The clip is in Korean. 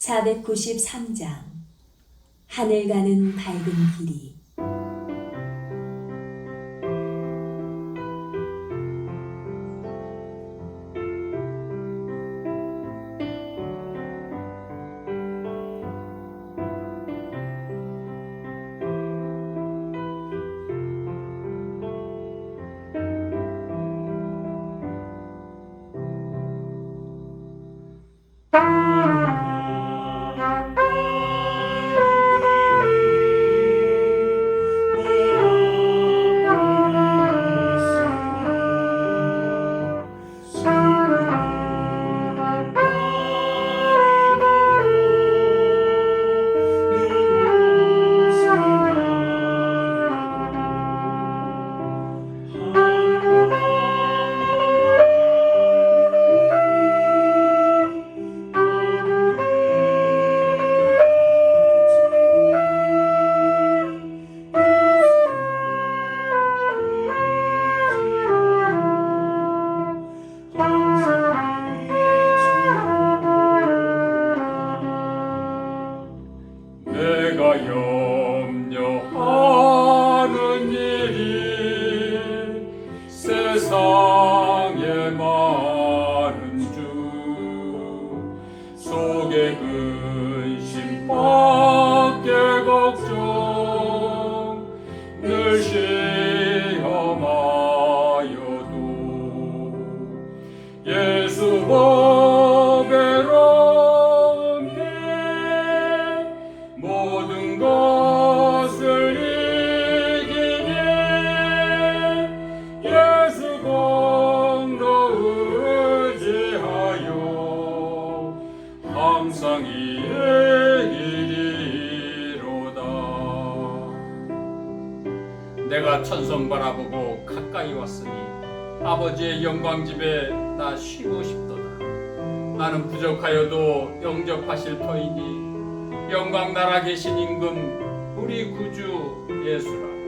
493장. 하늘 가는 밝은 길이 내가 염려하는 일이 세상의 많은 주 속에 근심 밖에 걱정 늘 시험하여도 예수 보 천성 바라보고 가까이 왔으니 아버지의 영광 집에 나 쉬고 싶도다. 나는 부족하여도 영접하실 터이니 영광 나라 계신 임금 우리 구주 예수라